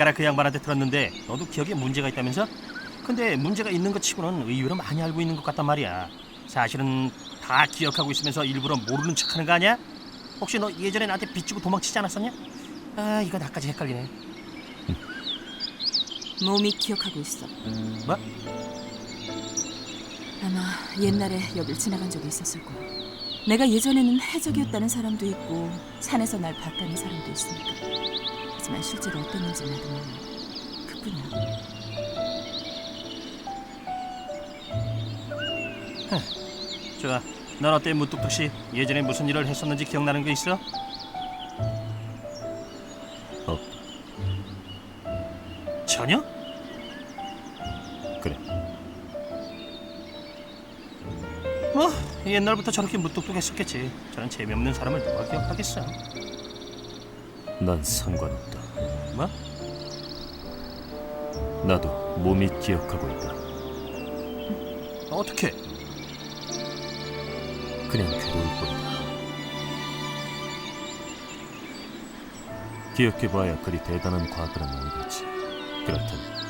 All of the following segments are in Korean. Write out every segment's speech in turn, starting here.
아까 그 양반한테 들었는데 너도 기억에 문제가 있다면서? 근데 문제가 있는 것 치고는 의외로 많이 알고 있는 것 같단 말이야. 사실은 다 기억하고 있으면서 일부러 모르는 척하는 거 아니야? 혹시 너 예전에 나한테 빚주고 도망치지 않았었냐? 아 이거 나까지 헷갈리네. 몸이 기억하고 있어. 뭐? 아마 옛날에 여길 지나간 적이 있었을 거야. 내가 예전에는 해적이었다는 사람도 있고 산에서 날 봤다는 사람도 있으니까. 하지만 실제로 어땠는지 나도 몰라. 그뿐이야. 좋아. 넌 어때 무뚝뚝 씨? 예전에 무슨 일을 했었는지 기억나는 게 있어? 없. 전혀? 그래. 뭐 옛날부터 저렇게 무뚝뚝했었겠지. 저런 재미없는 사람을 누가 기억하겠어? 난 상관없다. 뭐? 나도 몸이 기억하고 있다. 어떻게? 그냥 괴로울 뿐이다. 기억해봐야 그리 대단한 과거는 아니겠지. 그렇다면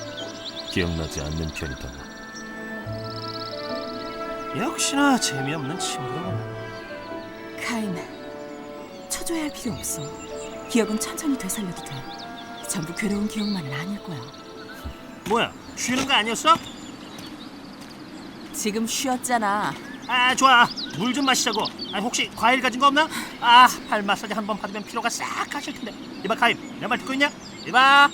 기억나지 않는 편이 더 나아. 역시나 재미없는 친구로군. 카인, 초조해할 필요 없어. 기억은 천천히 되살려도 돼. 전부 괴로운 기억만은 아닐 거야. 뭐야? 쉬는 거 아니었어? 지금 쉬었잖아. 아 좋아. 물 좀 마시자고. 아 혹시 과일 가진 거 없나? 아발 마사지 한 번 받으면 피로가 싹 가실 텐데. 이봐 가임, 내 말 듣고 있냐? 이봐.